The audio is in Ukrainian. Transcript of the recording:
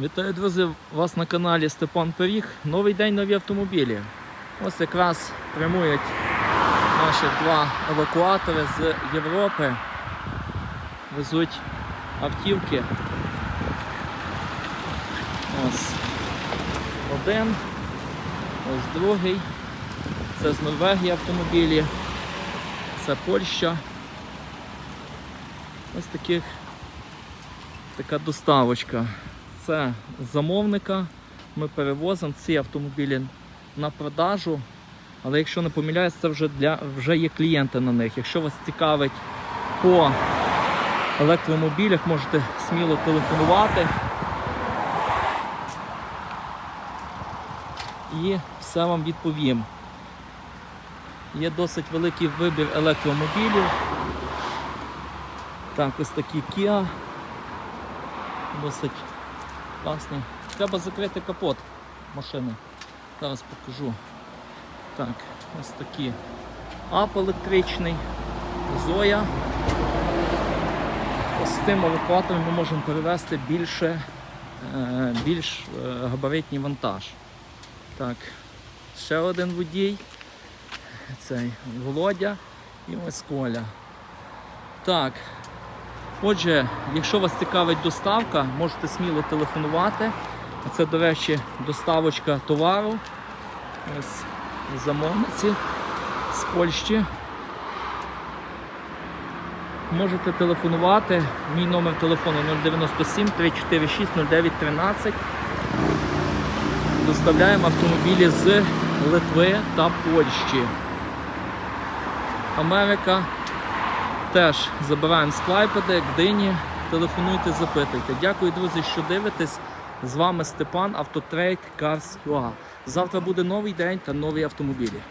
Вітаю, друзі! Вас на каналі Степан Пиріг. Новий день, нові автомобілі. Ось якраз прямують наші два евакуатори з Європи. Везуть автівки. Ось один, ось другий. Це з Норвегії автомобілі. Це Польща. Ось таких така доставочка. Це замовника. Ми перевозимо ці автомобілі на продажу. Але якщо не помиляюсь, це вже для вже є клієнти на них. Якщо вас цікавить по електромобілях, можете сміло телефонувати. І все вам відповім. Є досить великий вибір електромобілів. Так, ось такі Kia. Досить класний. Треба закрити капот машини. Зараз покажу. Так, ось такі. Ап електричний, Зоя. З тим евакуатором ми можемо перевезти більше, е, більш е, габаритний вантаж. Так, ще один водій. Цей Володя і ось Коля. Так. Отже, якщо вас цікавить доставка, можете сміло телефонувати. Це, до речі, доставочка товару. Ось замовниці з Польщі. Можете телефонувати. Мій номер телефону 097 346 0913. Доставляємо автомобілі з Литви та Польщі. Америка. Теж забираємо склайпеди, Клайпеди, Гдині. Телефонуйте, запитуйте. Дякую, друзі, що дивитесь. З вами Степан, Автотрейд, Cars.ua. Завтра буде новий день та нові автомобілі.